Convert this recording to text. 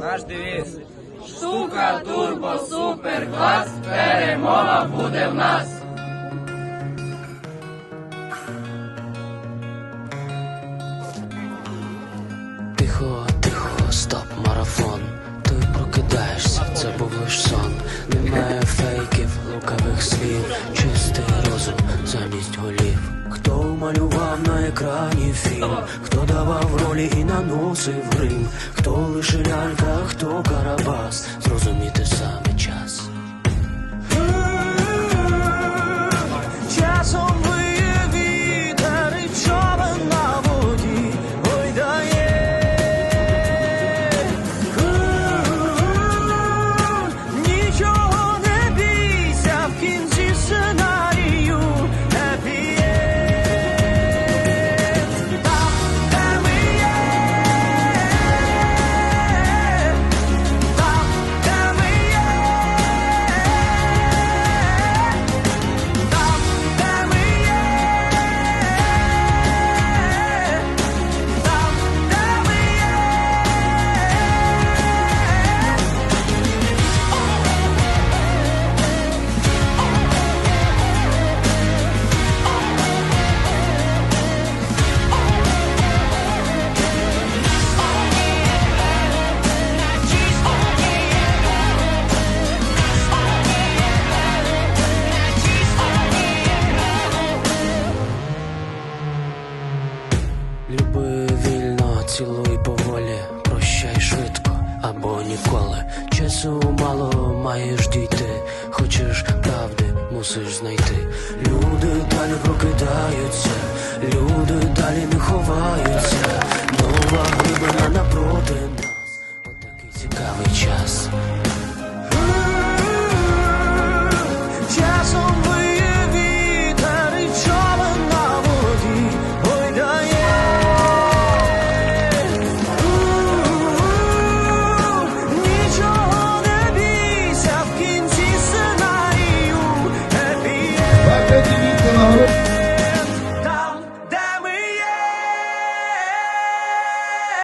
Наш девіз. Штука, турбо, супер, клас, перемога буде в нас. Лукавих слів, чистий розум замість голів. Хто малював на екрані фільм, хто давав ролі і наносив грим, хто лише лялька, хто карабас, зрозуміти саме Люби вільно, цілуй поволі, прощай швидко або ніколи. Часу мало маєш дійти, хочеш правди, мусиш знайти. Люди далі прокидаються, люди далі не ховаються. Нова глибина